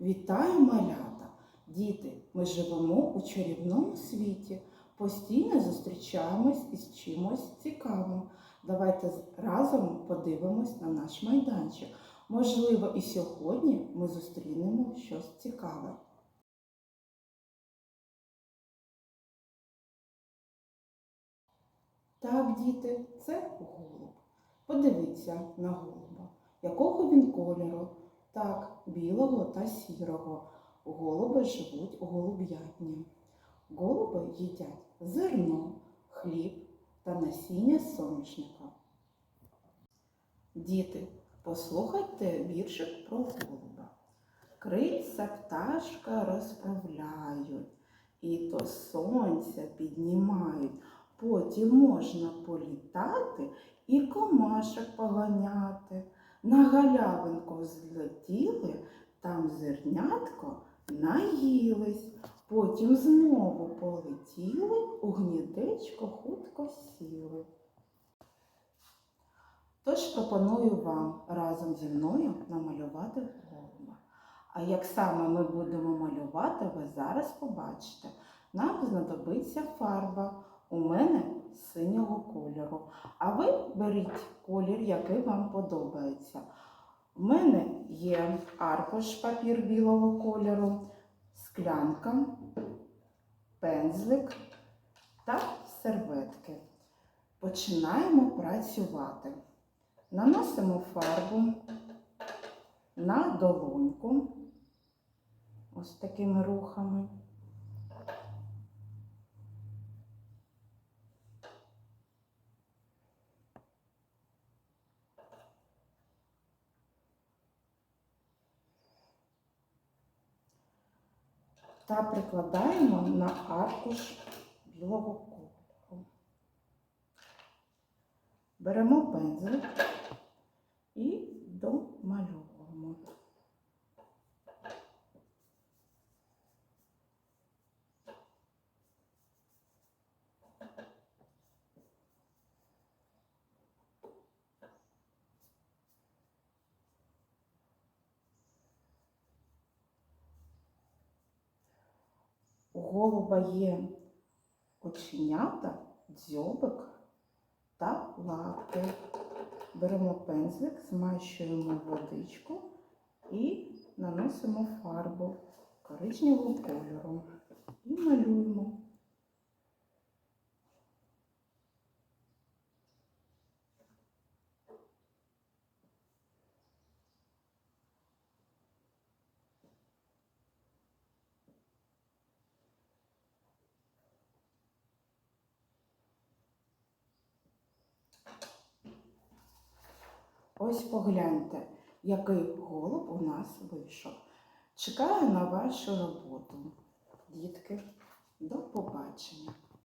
Вітаю, малята! Діти, ми живемо у чарівному світі, постійно зустрічаємось із чимось цікавим. Давайте разом подивимось на наш майданчик. Можливо, і сьогодні ми зустрінемо щось цікаве. Так, діти, це голуб. Подивіться на голуба. Якого він кольору? Так, білого та сірого. Голуби живуть у голуб'ятні. Голуби їдять зерно, хліб та насіння соняшника. Діти, послухайте віршик про голуба. Крильця пташка розправляють, і то сонця піднімають. Потім можна політати і комашок поганяти. На галявинку злетіли, там зернятко наїлись, потім знову полетіли, у гнідечко хутко сіли. Тож пропоную вам разом зі мною намалювати голуба. А як саме ми будемо малювати, ви зараз побачите. Нам знадобиться фарба. У мене синього кольору. А ви беріть колір, який вам подобається. У мене є аркуш папір білого кольору, склянка, пензлик та серветки. Починаємо працювати. Наносимо фарбу на долоньку ось такими рухами. Та прикладаємо на аркуш білого кольору. Беремо пензлик і домальовуємо. У голуба є оченята, дзьобик та лапки. Беремо пензлик, змащуємо водичку і наносимо фарбу коричневого кольору і малюємо. Ось погляньте, який голуб у нас вийшов. Чекаю на вашу роботу. Дітки, до побачення.